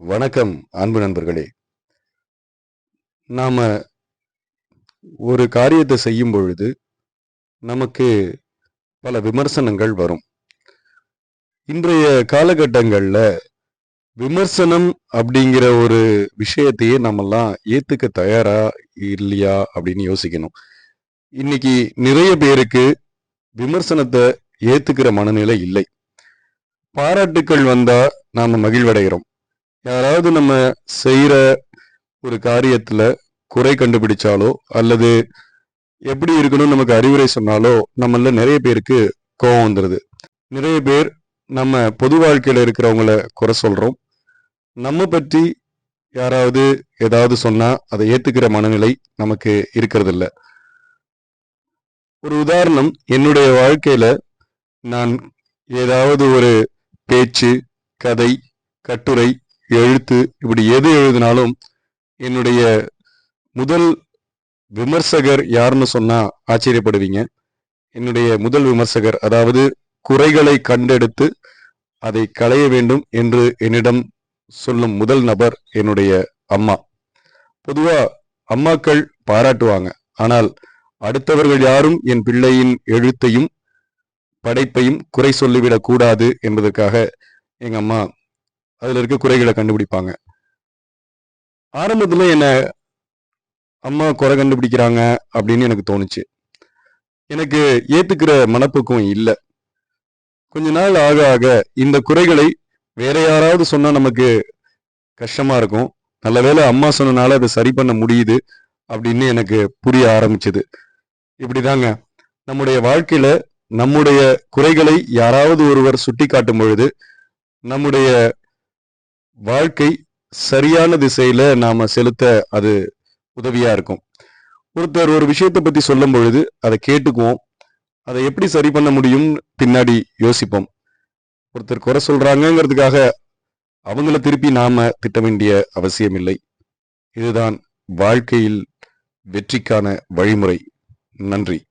வணக்கம் அன்பு நண்பர்களே. நாம் ஒரு காரியத்தை செய்யும் பொழுது நமக்கு பல விமர்சனங்கள் வரும். இன்றைய காலகட்டங்களில் விமர்சனம் அப்படிங்கிற ஒரு விஷயத்தையே நம்மெல்லாம் ஏத்துக்க தயாரா இல்லையா அப்படின்னு யோசிக்கணும். இன்னைக்கு நிறைய பேருக்கு விமர்சனத்தை ஏத்துக்கிற மனநிலை இல்லை. பாராட்டுக்கள் வந்தா நாம மகிழ்வடைகிறோம். யாராவது நம்ம செய்கிற ஒரு காரியத்தில் குறை கண்டுபிடிச்சாலோ அல்லது எப்படி இருக்கணும் நமக்கு அறிவுரை சொன்னாலோ நம்மள நிறைய பேருக்கு கோபம் வந்துடுது நிறைய பேர் நம்ம பொது வாழ்க்கையில் இருக்கிறவங்கள குறை சொல்கிறோம் நம்ம பற்றி யாராவது ஏதாவது சொன்னால் அதை ஏற்றுக்கிற மனநிலை நமக்கு இருக்கிறதில்ல. ஒரு உதாரணம் என்னுடைய வாழ்க்கையில் நான் ஏதாவது ஒரு பேச்சு கதை கட்டுரை எழுத்து இப்படி எது எழுதினாலும் என்னுடைய முதல் விமர்சகர் யாருன்னு சொன்னா ஆச்சரியப்படுவீங்க. என்னுடைய முதல் விமர்சகர் அதாவது குறைகளை கண்டெடுத்து அதை களைய வேண்டும் என்று என்னிடம் சொல்லும் முதல் நபர் என்னுடைய அம்மா. பொதுவா அம்மாக்கள் பாராட்டுவாங்க. ஆனால் அடுத்தவர்கள் யாரும் என் பிள்ளையின் எழுத்தையும் படைப்பையும் குறை சொல்லிவிடக் கூடாது என்பதற்காக எங்க அம்மா அதில் இருக்க குறைகளை கண்டுபிடிப்பாங்க. ஆரம்பத்தில் என்ன அம்மா குறை கண்டுபிடிக்கிறாங்க அப்படின்னு எனக்கு தோணுச்சு. எனக்கு ஏத்துக்கிற மனப்பக்குவம் இல்லை. கொஞ்ச நாள் ஆக ஆக இந்த குறைகளை வேற யாராவது சொன்னா நமக்கு கஷ்டமா இருக்கும். நல்ல வேளை அம்மா சொன்னனால அதை சரி பண்ண முடியுது அப்படின்னு எனக்கு புரிய ஆரம்பிச்சது. இப்படிதாங்க. நம்முடைய வாழ்க்கையில நம்முடைய குறைகளை யாராவது ஒருவர் சுட்டி காட்டும் பொழுது நம்முடைய வாழ்க்கை சரியான திசையில நாம செலுத்த அது உதவியா இருக்கும். ஒருத்தர் ஒரு விஷயத்தை பத்தி சொல்லும் பொழுது அதை கேட்டுக்குவோம். அதை எப்படி சரி பண்ண முடியும் பின்னாடி யோசிப்போம். ஒருத்தர் குறை சொல்றாங்கிறதுக்காக அவங்கள திருப்பி நாம திட்ட வேண்டிய அவசியம் இல்லை இதுதான் வாழ்க்கையில் வெற்றிக்கான வழிமுறை. நன்றி.